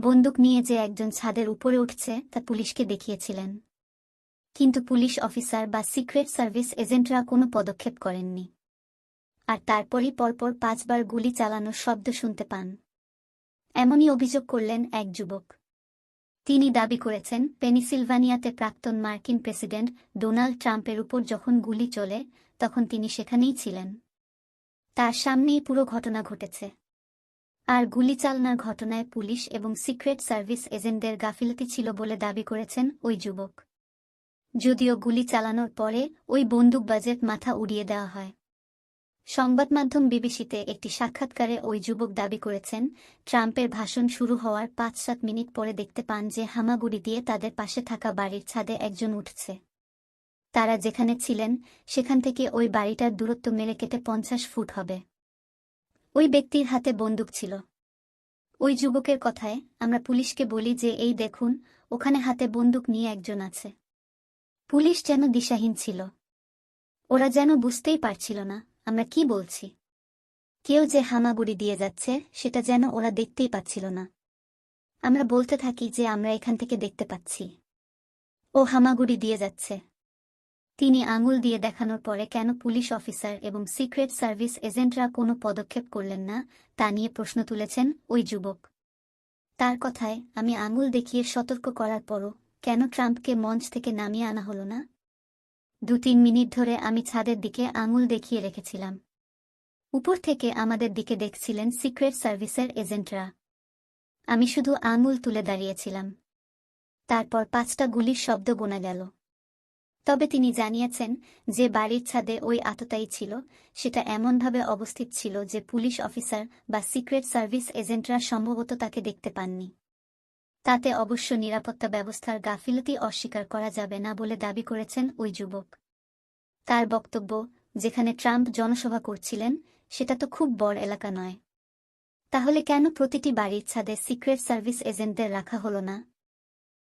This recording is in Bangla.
বন্দুক নিয়ে যে একজন ছাদের উপরে উঠছে, তা পুলিশকে দেখিয়েছিলেন। কিন্তু পুলিশ অফিসার বা সিক্রেট সার্ভিস এজেন্টরা কোনো পদক্ষেপ করেননি। আর তারপরই পরপর পাঁচবার গুলি চালানোর শব্দ শুনতে পান। এমনই অভিযোগ করলেন এক যুবক। তিনি দাবি করেছেন, পেনিসিলভানিয়াতে প্রাক্তন মার্কিন প্রেসিডেন্ট ডোনাল্ড ট্রাম্পের উপর যখন গুলি চলে, তখন তিনি সেখানেই ছিলেন। তার সামনেই পুরো ঘটনা ঘটেছে। আর গুলি চালনার ঘটনায় পুলিশ এবং সিক্রেট সার্ভিস এজেন্টদের গাফিলতি ছিল বলে দাবি করেছেন ওই যুবক। যদিও গুলি চালানোর পরে ওই বন্দুকবাজের মাথা উড়িয়ে দেওয়া হয়। সংবাদমাধ্যম বিবিসিতে একটি সাক্ষাৎকারে ওই যুবক দাবি করেছেন, ট্রাম্পের ভাষণ শুরু হওয়ার পাঁচ সাত মিনিট পরে দেখতে পান যে হামাগুড়ি দিয়ে তাদের পাশে থাকা বাড়ির ছাদে একজন উঠছে। তারা যেখানে ছিলেন, সেখান থেকে ওই বাড়িটার দূরত্ব মেরে কেটে পঞ্চাশ ফুট হবে। ওই ব্যক্তির হাতে বন্দুক ছিল। ওই যুবকের কথায় আমরা পুলিশকে বলি যে, এই দেখুন, ওখানে হাতে বন্দুক নিয়ে একজন আছে। পুলিশ যেন দিশাহীন ছিল। ওরা যেন বুঝতেই পারছিল না, আমরা কি বলছি? কেউ যে হামাগুড়ি দিয়ে যাচ্ছে, সেটা যেন ওরা দেখতেই পাচ্ছিল না। আমরা বলতে থাকি যে, আমরা এখান থেকে দেখতে পাচ্ছি। ও হামাগুড়ি দিয়ে যাচ্ছে। তিনি আঙুল দিয়ে দেখানোর পরে কেন পুলিশ অফিসার এবং সিক্রেট সার্ভিস এজেন্টরা কোনো পদক্ষেপ করলেন না, তা নিয়ে প্রশ্ন তুলেছেন ওই যুবক। তার কথায়, আমি আঙুল দেখিয়ে সতর্ক করার পরও কেন ট্রাম্পকে মঞ্চ থেকে নামিয়ে আনা হলো না? দু তিন মিনিট ধরে আমি ছাদের দিকে আঙুল দেখিয়ে রেখেছিলাম। উপর থেকে আমাদের দিকে দেখছিলেন সিক্রেট সার্ভিসের এজেন্টরা। আমি শুধু আঙুল তুলে দাঁড়িয়েছিলাম। তারপর পাঁচটা গুলির শব্দ গোনা গেল। তবে তিনি জানিয়েছেন যে বাড়ির ছাদে ওই আততায়ী ছিল। সেটা এমনভাবে অবস্থিত ছিল যে পুলিশ অফিসার বা সিক্রেট সার্ভিস এজেন্টরা সম্ভবত তাকে দেখতে পাননি। তাতে অবশ্য নিরাপত্তা ব্যবস্থার গাফিলতি অস্বীকার করা যাবে না বলে দাবি করেছেন ওই যুবক। তার বক্তব্য, যেখানে ট্রাম্প জনসভা করছিলেন, সেটা তো খুব বড় এলাকা নয়। তাহলে কেন প্রতিটি বাড়ির ছাদে সিক্রেট সার্ভিস এজেন্টদের রাখা হলো না?